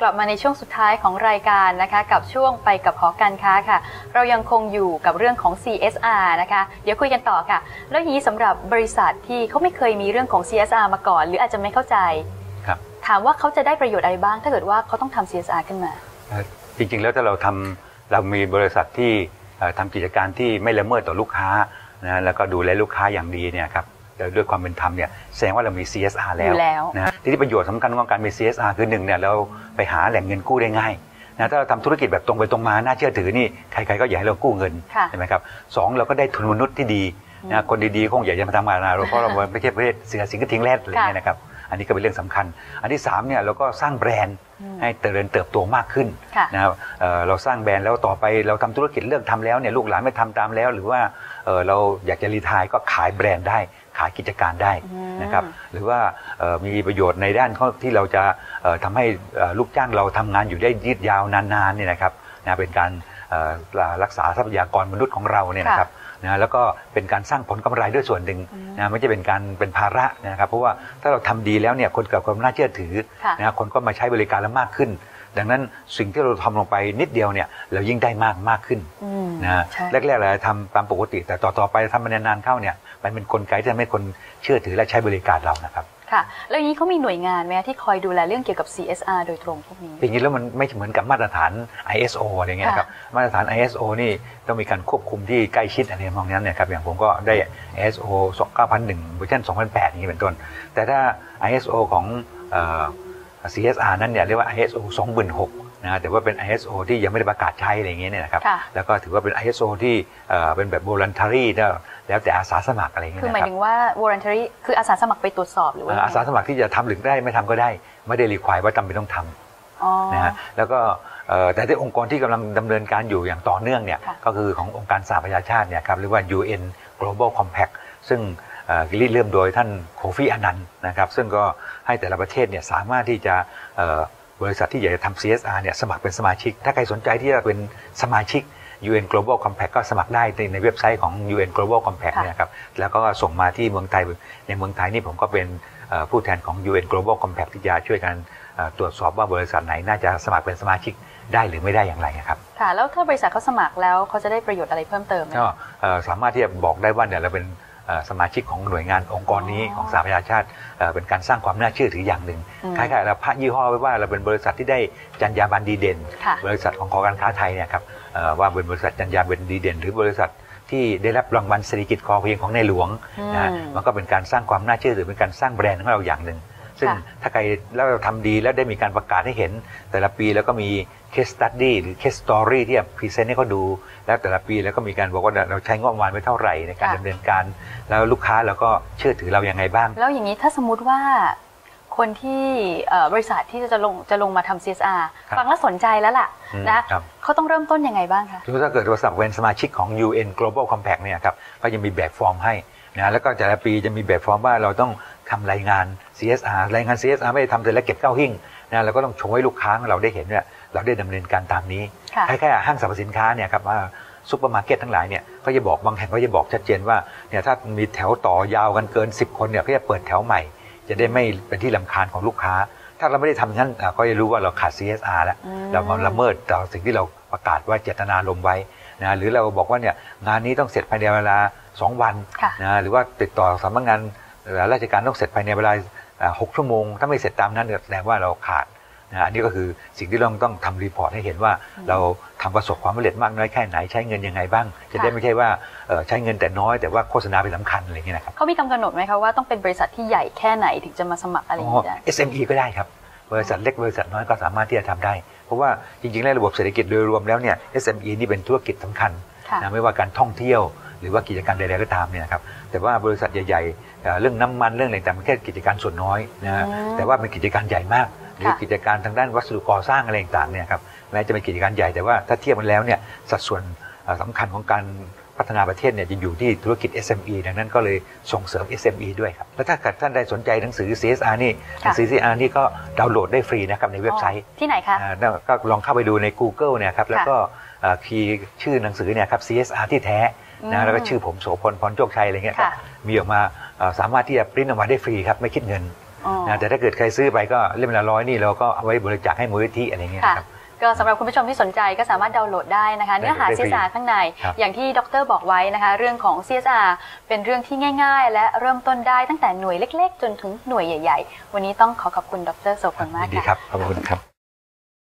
กลับมาในช่วงสุดท้ายของรายการนะคะกับช่วงไปกับหอการค้าค่ะ เรายังคงอยู่กับเรื่องของ CSR นะคะ เดี๋ยวคุยกันต่อค่ะ แล้วอย่างนี้สำหรับบริษัทที่เขาไม่เคยมีเรื่องของ CSR มาก่อน หรืออาจจะไม่เข้าใจครับถามว่าเขาจะได้ประโยชน์อะไรบ้าง ถ้าเกิดว่าเขาต้องทำ CSR ขึ้นมาเอ่อจริงๆแล้วถ้าเราทำเรามีบริษัทที่เอ่อทำกิจการที่ไม่ละเมิดต่อลูกค้านะแล้วก็ดูแลลูกค้าอย่างดีเนี่ยครับแล้ว ด้วยความเป็นธรรมเนี่ยแสดงว่าเรามี CSR แล้อวยู่แล้วนะทีนี้ประโยชน์สำคัญของการมี CSR คือหนึ่งเนี่ยเราไปหาแหล่งเงินกู้ได้ง่ายนะถ้าเราทำธุรกิจแบบตรงไปตรงมาน่าเชื่อถือนี่ใครๆก็อยากให้เรากู้เงินค่ะใช่ไหมครับสองเราก็ได้ทุนมนุษย์ที่ดีนะคนดีๆคงอยากจะมาทำงานเราเพราะเราไม่ใช่ประเภทเสือสิงห์กระทิงแรดอะไรอย่างเงี้ยนะครับอันนี้ก็เป็นเรื่องสำคัญ อันที่สามเนี่ยเราก็สร้างแบรนด์อืมให้เจริญเติบโตมากขึ้นค่ะนะครับเอ่อเราสร้างแบรนด์แล้วต่อไปเราทำธุรกิจเลิกทำแล้วเนี่ยลูกหลานไม่ทำตามแล้ว หรือว่าเอ่อเราอยากจะรีไทายก็ขายแบรนด์ได้ ขายกิจการได้อืมนะครับหรือว่าเอ่อมีประโยชน์ในด้านที่เราจะเอ่อทำให้เอ่อลูกจ้างเราทำงานอยู่ได้ยืดยาวนานๆเนี่ยนะครับนะเป็นการเอ่อรักษาทรัพยากรมนุษย์ของเราเนี่ยนะครับนะแล้วก็เป็นการสร้างผลกำไรด้วยส่วนหนึ่งอืมนะไม่ใช่เป็นการเป็นภาระนะครับ เพราะว่าถ้าเราทำดีแล้วเนี่ยคนเกิดความน่าเชื่อถือค่ะนะคนก็มาใช้บริการเรามากขึ้น ดังนั้นสิ่งที่เราทำลงไปนิดเดียวเนี่ยเรายิ่งได้มากมากขึ้นอืมนะใช่แรกๆเราทำตามปกติ แต่ต่อๆไปทำมานานๆเข้าเนี่ยมันเป็นกลไกที่ทำให้คนเชื่อถือและใช้บริการเรานะครับค่ะแล้วอย่างนี้เขามีหน่วยงานไหมคะที่คอยดูแลเรื่องเกี่ยวกับ CSR โดยตรงพวกนี้จริงๆแล้วมันไม่เหมือนกับมาตรฐาน ISO อะไรเงี้ยนะครับมาตรฐาน ISO นี่ต้องมีการควบคุมที่ใกล้ชิดอะไรมองนั้นเนี่ยครับอย่างผมก็ได้ ISO 9001เวอร์ชัน2008อย่างนี้เป็นต้น แต่ถ้า ISO ของเอ่อ CSR นั้นเนี่ยเรียกว่า ISO 2006นะแต่ว่าเป็น ISO ที่ยังไม่ได้ประกาศใช้อะไรอย่างเงี้ยเนี่ยนะครับค่ะแล้วก็ถือว่าเป็น ISO ที่เอ่อเป็นแบบ voluntary นะแล้วแต่อาสาสมัครอะไรอย่างเงี้ยคือหนะมายครับถึงว่า voluntary คืออาสาสมัครไปตรวจสอบหรือว่าเอ่ออาสาสมัครที่จะทำหรือได้ไม่ทำก็ได้ ไม่ได้รีควายว่าจำเป็นต้องทำอ๋อนะฮะแล้วก็เอ่อแต่ที่องค์กรที่กำลังดำเนินการอยู่อย่างต่อเนื่องเนี่ยค่ะก็คือขององค์การสหประชาชาติเนี่ยครับหรือว่า UN Global Compact ซึ่งเอ่อ ริเริ่มโดยท่านโคฟีอานันต์นะครับ ซึ่งก็ให้แต่ละประเทศเนี่ยสามารถที่จะเอ่อบริษัทที่อยากจะทำ CSR เนี่ยสมัครเป็นสมาชิก ถ้าใครสนใจที่จะเป็นสมาชิก UN Global Compact ก็สมัครได้ในในเว็บไซต์ของ UN Global Compact ค่ะเนี่ยครับ แล้วก็ส่งมาที่เมืองไทย ในเมืองไทยนี่ผมก็เป็นเอ่อผู้แทนของ UN Global Compact ที่จะช่วยกันเอ่อตรวจสอบว่าบริษัทไหนน่าจะสมัครเป็นสมาชิกได้หรือไม่ได้อย่างไรนะครับ ค่ะ แล้วถ้าบริษัทเขาสมัครแล้วเขาจะได้ประโยชน์อะไรเพิ่มเติมไหมก็เอ่อสามารถที่จะบอกได้ว่าเนี่ยเราเป็นเอ่อ สมาชิกของหน่วยงานองค์กรนี้อ๋อของสหประชาชาติเอ่อเป็นการสร้างความน่าเชื่อถืออย่างหนึ่งอืมคล้ายๆเราพระยี่ห้อไว้ว่าเราเป็นบริษัทที่ได้จรรยาบรรณดีเด่นค่ะบริษัทของหอการค้าไทยเนี่ยครับเอ่อว่าเป็นบริษัทจรรยาบรรณดีเด่น หรือบริษัทที่ได้รับรางวัลเศรษฐกิจพอเพียงของในหลวงนะฮะอืมมันก็เป็นการสร้างความน่าเชื่อถือเป็นการสร้างแบรนด์ของเราอย่างหนึ่ง ซึ่งค่ะถ้าใครแล้วเราทำดีแล้วได้มีการประกาศให้เห็น แต่ละปีแล้วก็มี case study หรือ case story ที่จะพรีเซนต์ให้เขาดู แล้วแต่ละปีแล้วก็มีการบอกว่าเราใช้งบประมาณไปเท่าไหร่ในการค่ะดำเนินการ แล้วลูกค้าเราก็เชื่อถือเรายังไงบ้าง แล้วอย่างนี้ถ้าสมมติว่าคนที่เอ่อบริษัทที่จะลงจะลงมาทำ CSR ครับฟังแล้วสนใจแล้วล่ะอืมนะครับเขาต้องเริ่มต้นยังไงบ้างคะถ้าเกิดว่าสมัครเป็นสมาชิกของ UN Global Compact เนี่ยครับก็จะมีแบบฟอร์มให้นะแล้วก็แต่ละปีจะมีแบบฟอร์มว่าเราต้อง ทำรายงาน CSR รายงาน CSR ไม่ได้ทำเสร็จแล้วเก็บเข้าหิ้งนะเราก็ต้องโชว์ให้ลูกค้าของเราได้เห็นว่าเราได้ดำเนินการตามนี้ค่ะคล้ายๆห้างสรรพสินค้าเนี่ยครับว่าซุปเปอร์มาร์เก็ตทั้งหลายเนี่ยก็จะบอกบางแห่งก็จะบอกชัดเจนว่าเนี่ยถ้ามีแถวต่อยาวกันเกิน 10 คนเนี่ยก็จะเปิดแถวใหม่ จะได้ไม่เป็นที่ลำคาญของลูกค้า ถ้าเราไม่ได้ทำอย่างนั้นอะก็จะรู้ว่าเราขาด CSR แล้วอืมเรามาละเมิดต่อสิ่งที่เราประกาศว่าเจตนาลมณ์ไว้นะหรือเราบอกว่าเนี่ยงานนี้ต้องเสร็จภายในเวลา 2 วันค่ะนะหรือว่าติดต่อสำนักงานเอ่อ ราชการต้องเสร็จภายในเวลาอ่าหกชั่วโมง ถ้าไม่เสร็จตามนั้นเนี่ยแสดงว่าเราขาดนะอันนี้ก็คือสิ่งที่เราต้องทำรีพอร์ตให้เห็นว่าเราทำประสบความสำเร็จมากน้อยแค่ไหนใช้เงินยังไงบ้าง จะได้ไม่ใช่ว่าเอ่อใช้เงินแต่น้อยแต่ว่าโฆษณาเป็นสำคัญอะไรอย่างเงี้ยนะครับเขามีกำหนดไหมคะว่าต้องเป็นบริษัทที่ใหญ่แค่ไหนถึงจะมาสมัครอะไรอย่างนี้ได้อ๋อ SME ก็ได้ครับบริษัทเล็กบริษัทน้อยก็สามารถที่จะทำได้ เพราะว่าจริงๆแล้วระบบเศรษฐกิจโดยรวมแล้วเนี่ย SME นี่เป็นธุรกิจสำคัญค่ะนะไม่ว่าการท่องเที่ยว หรือว่ากิจการใดๆก็ตามเนี่ยนะครับแต่ว่าบริษัทใหญ่ๆเอ่อเรื่องน้ำมันเรื่องอะไรต่างๆมันแค่กิจการส่วนน้อยนะฮะอืมแต่ว่าเป็นกิจการใหญ่มาก หรือค่ะกิจการทางด้านวัสดุก่อสร้างอะไรต่างๆเนี่ยครับแม้จะเป็นกิจการใหญ่แต่ว่าถ้าเทียบกันแล้วเนี่ยสัดส่วนเอ่อสำคัญของการพัฒนาประเทศเนี่ยจะอยู่ที่ธุรกิจ SME ดังนั้นก็เลยส่งเสริม SME ด้วยครับ แล้วถ้าเกิดท่านใดสนใจหนังสือ CSR นี่หนังสือ CSR นี่ก็ดาวน์โหลดได้ฟรีนะครับในเว็บไซต์อ๋อที่ไหนคะอ่าแล้วก็ลองเข้าไปดูใน Google เนี่ยครับแล้วก็เอ่อคีย์ชื่อหนังสือเนี่ยครับ CSR ที่แท้อืม นะแล้วก็ชื่อผมโสพลพรโชคชัยอะไรเงี้ยครับค่ะมีออกมาเอ่อสามารถที่จะปริ้นออกมาได้ฟรีครับไม่คิดเงินอ๋อนะแต่ถ้าเกิดใครซื้อไปก็เล่มละร้อยนี่เราก็เอาไว้บริจาคให้มูลนิธิอะไรเงี้ยค่ะนะครับก็สำหรับคุณผู้ชมที่สนใจก็สามารถดาวน์โหลดได้นะคะได้เนื้อหาได้ฟรี CSR ข้างในครับอย่างที่ดรบอกไว้นะคะ เรื่องของ CSR เป็นเรื่องที่ง่าย ๆ และเริ่มต้นได้ตั้งแต่หน่วยเล็ก ๆ จนถึงหน่วยใหญ่ ๆ วันนี้ต้องขอขอบคุณดรโสพลมากยินดีค่ะครับขอบคุณครับ